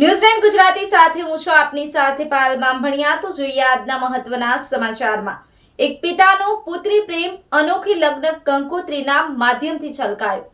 ન્યૂઝલેન્ડ ગુજરાતી સાથે હું છું આપની સાથે પાલ બામભણિયા તો જોઈએ આજના મહત્વના સમાચારમાં. એક પિતાનો પુત્રી પ્રેમ અનોખી લગ્ન કંકોત્રીના માધ્યમથી છલકાયો.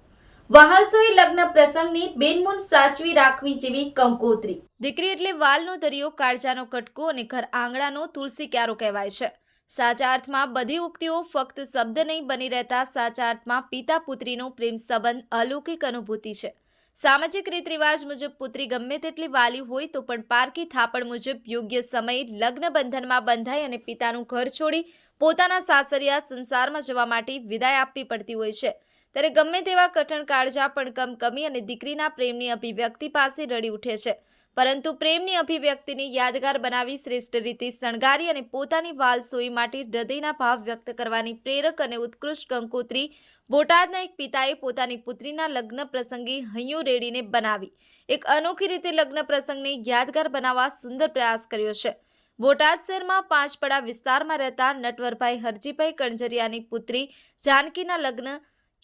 વહાલસોએ લગ્ન પ્રસંગની બેનમૂન સાચવી રાખવી જેવી કંકોત્રી. દીકરી એટલે વાલનો દરિયો, કાળજાનો કટકો અને ઘર આંગણાનો તુલસી ક્યારો કહેવાય છે. સાચા અર્થમાં બધી ઉક્તિઓ ફક્ત શબ્દ નહીં બની રહેતા સાચા અર્થમાં પિતા પુત્રીનો પ્રેમ સંબંધ અલૌકિક અનુભૂતિ છે. સામાજિક રીત રિવાજ મુજબ પુત્રી ગમે તેટલી વાલી હોય તો પણ પારકી થાપણ મુજબ યોગ્ય સમયે લગ્ન બંધનમાં બંધાય અને પિતાનું ઘર છોડી પોતાના સાસરિયા સંસારમાં જવા માટે વિદાય આપવી પડતી હોય છે. ત્યારે ગમે તેવા કઠણ કાળજા પણ કમકમી અને દીકરીના પ્રેમની અભિવ્યક્તિ પાસે રડી ઉઠે છે. પરંતુ પ્રેમની અભિવ્યક્તિને યાદગાર બનાવી શ્રેષ્ઠ રીતે શણગારી અને પોતાની વાલસોઈ માટે હૃદયના ભાવ વ્યક્ત કરવાની પ્રેરક અને ઉત્કૃષ્ટ કંકોત્રી બોટાદના એક પિતાએ પોતાની પુત્રીના લગ્ન પ્રસંગે હૈયું રેડીને બનાવી. એક અનોખી રીતે લગ્ન પ્રસંગને યાદગાર બનાવવા સુંદર પ્રયાસ કર્યો છે. બોટાદ શહેરમાં પાંચપડા વિસ્તારમાં રહેતા નટવરભાઈ હરજીભાઈ કણજરિયાની પુત્રી જાનકીના લગ્ન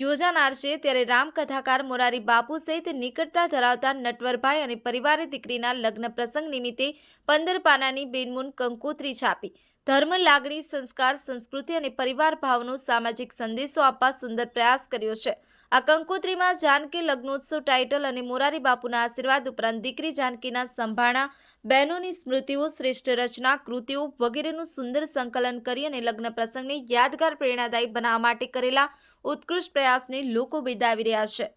યોજાનાર છે ત્યારે રામકથાકાર મોરારી બાપુ સહિત નિકટતા ધરાવતા નટવરભાઈ અને પરિવારે દીકરીના લગ્ન પ્રસંગ નિમિત્તે પંદર પાનાની બેનમૂન કંકોત્રી છાપી. ધર્મ, લાગણી, સંસ્કાર, સંસ્કૃતિ અને પરિવાર ભાવનો સામાજિક સંદેશો આપવા સુંદર પ્રયાસ કર્યો છે. આ કંકોત્રીમાં જાનકી લગ્નોત્સવ ટાઇટલ અને મોરારી બાપુના આશીર્વાદ ઉપરાંત દીકરી જાનકીના સંભાળા બહેનોની સ્મૃતિઓ, શ્રેષ્ઠ રચના, કૃતિઓ વગેરેનું સુંદર સંકલન કરી અને લગ્ન પ્રસંગને યાદગાર પ્રેરણાદાયી બનાવવા માટે કરેલા ઉત્કૃષ્ટ પ્રયાસને લોકો બિરદાવી રહ્યા છે.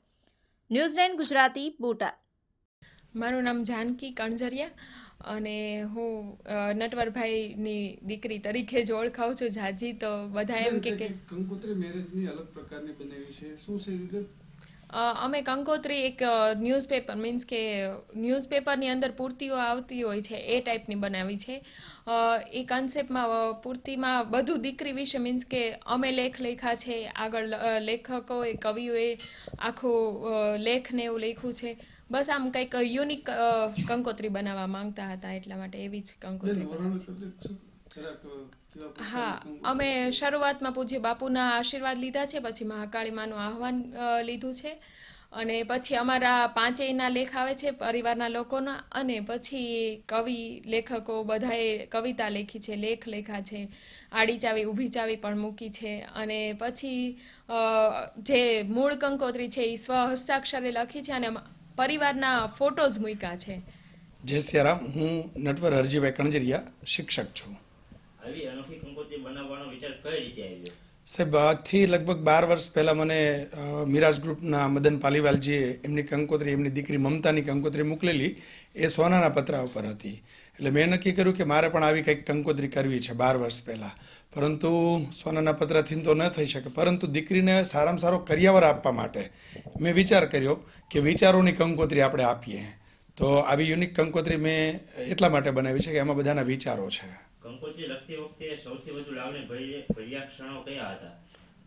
New Zealand Gujarati Botad. મારું નામ જાનકી કણઝરિયા અને હું નટવરભાઈની દીકરી તરીકે જ ઓળખાઉં છું જાજી તો બધા એમ કે કંકોત્રી મેરેજની અલગ પ્રકારની બનાવી છે. શું છે અમે કંકોત્રી એક ન્યૂઝપેપર મીન્સ કે ન્યૂઝપેપરની અંદર પૂર્તિઓ આવતી હોય છે એ ટાઈપની બનાવી છે. એ કન્સેપ્ટમાં પૂર્તિમાં બધું દીકરી વિશે મીન્સ કે અમે લેખ લેખા છે આગળ લેખકોએ કવિઓએ આખો લેખને એવું લખ્યું છે. બસ આમ કંઈક યુનિક કંકોત્રી બનાવવા માંગતા હતા એટલા માટે એવી જ કંકોત્રી હા અમે શરૂઆતમાં પૂજ્ય બાપુના આશીર્વાદ લીધા છે પછી મહાકાળી માનું આહવાન લીધું છે. અને પછી અમારા પાંચેયના લેખ આવે છે પરિવારના લોકોના અને પછી કવિ લેખકો બધાએ કવિતા લેખી છે લેખ લેખા છે આડી ચાવી ઊભી ચાવી પણ મૂકી છે. અને પછી જે મૂળ કંકોત્રી છે એ સ્વ હસ્તાક્ષરે લખી છે અને પરિવારના ફોટોઝ મૂક્યા છે. જય સિયારામ હું નટવર હરજીભાઈ કણજરિયા શિક્ષક છું. આવી અનોખી સાહેબ, આજથી લગભગ બાર વર્ષ પહેલાં મને મિરાજ ગ્રુપના મદન પાલીવાલજીએ એમની કંકોત્રી, એમની દીકરી મમતાની કંકોત્રી મોકલેલી. એ સોનાના પતરા ઉપર હતી. એટલે મેં નક્કી કર્યું કે મારે પણ આવી કંઈક કંકોત્રી કરવી છે બાર વર્ષ પહેલાં. પરંતુ સોનાના પતરાથી તો ન થઈ શકે. પરંતુ દીકરીને સારામાં સારો કરિયાવર આપવા માટે મેં વિચાર કર્યો કે વિચારોની કંકોત્રી આપણે આપીએ. તો આવી યુનિક કંકોત્રી મેં એટલા માટે બનાવી છે કે એમાં બધાના વિચારો છે. કંકોત્રી લખતી વખતે સૌથી વધુ લાગણી ભર્યા ક્ષણો કયા હતા?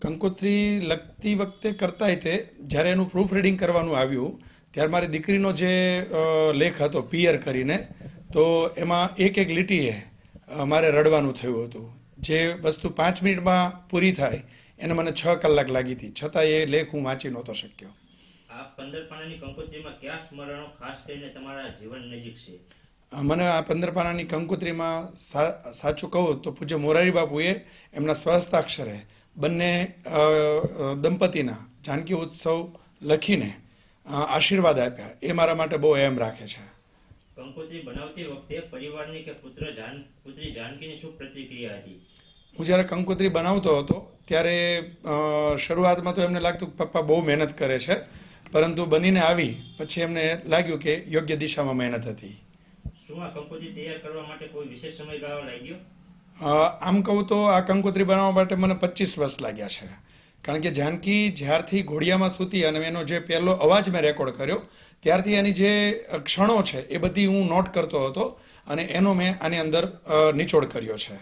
કંકોત્રી લખતી વખતે કરતાંય તે જ્યારે એનું પ્રૂફ રીડિંગ કરવાનું આવ્યું ત્યારે મારી દીકરીનો જે લેખ હતો પિયર કરીને તો એમાં એક એક લીટીએ મારે રડવાનું થયું હતું. જે વસ્તુ પાંચ મિનિટમાં પૂરી થાય એને મને છ કલાક લાગી હતી. છતાં એ લેખ હું વાંચી નહોતો શક્યો. આ પંદર પાનાની કંકોત્રીમાં કયા સ્મરણો ખાસ કરીને તમારા જીવન નજીક છે? મને આ પંદર પાનાની કંકોત્રીમાં સાચું કહું તો પૂજ્ય મોરારી બાપુએ એમના સ્વહસ્તાક્ષરે બંને દંપતીના જાનકી ઉત્સવ લખીને આશીર્વાદ આપ્યા. એ મારા માટે બહુ એમ રાખે છે. કંકોત્રી બનાવતી વખતે પરિવારની કે પુત્ર જાન પુત્રી જાનકીની શું પ્રતિક્રિયા હતી? હું જ્યારે કંકોત્રી બનાવતો હતો ત્યારે શરૂઆતમાં તો એમને લાગતું કે પપ્પા બહુ મહેનત કરે છે પરંતુ બનીને આવી પછી એમને લાગ્યું કે યોગ્ય દિશામાં મહેનત હતી. આમ કહું તો આ કંકોત્રી બનાવવા માટે મને પચીસ વર્ષ લાગ્યા છે. કારણ કે જાનકી જ્યારથી ઘોડિયામાં સૂતી અને એનો જે પહેલો અવાજ મેં રેકોર્ડ કર્યો, ત્યારથી એની જે ક્ષણો છે એ બધી હું નોટ કરતો હતો અને એનો મેં આની અંદર નિચોડ કર્યો છે.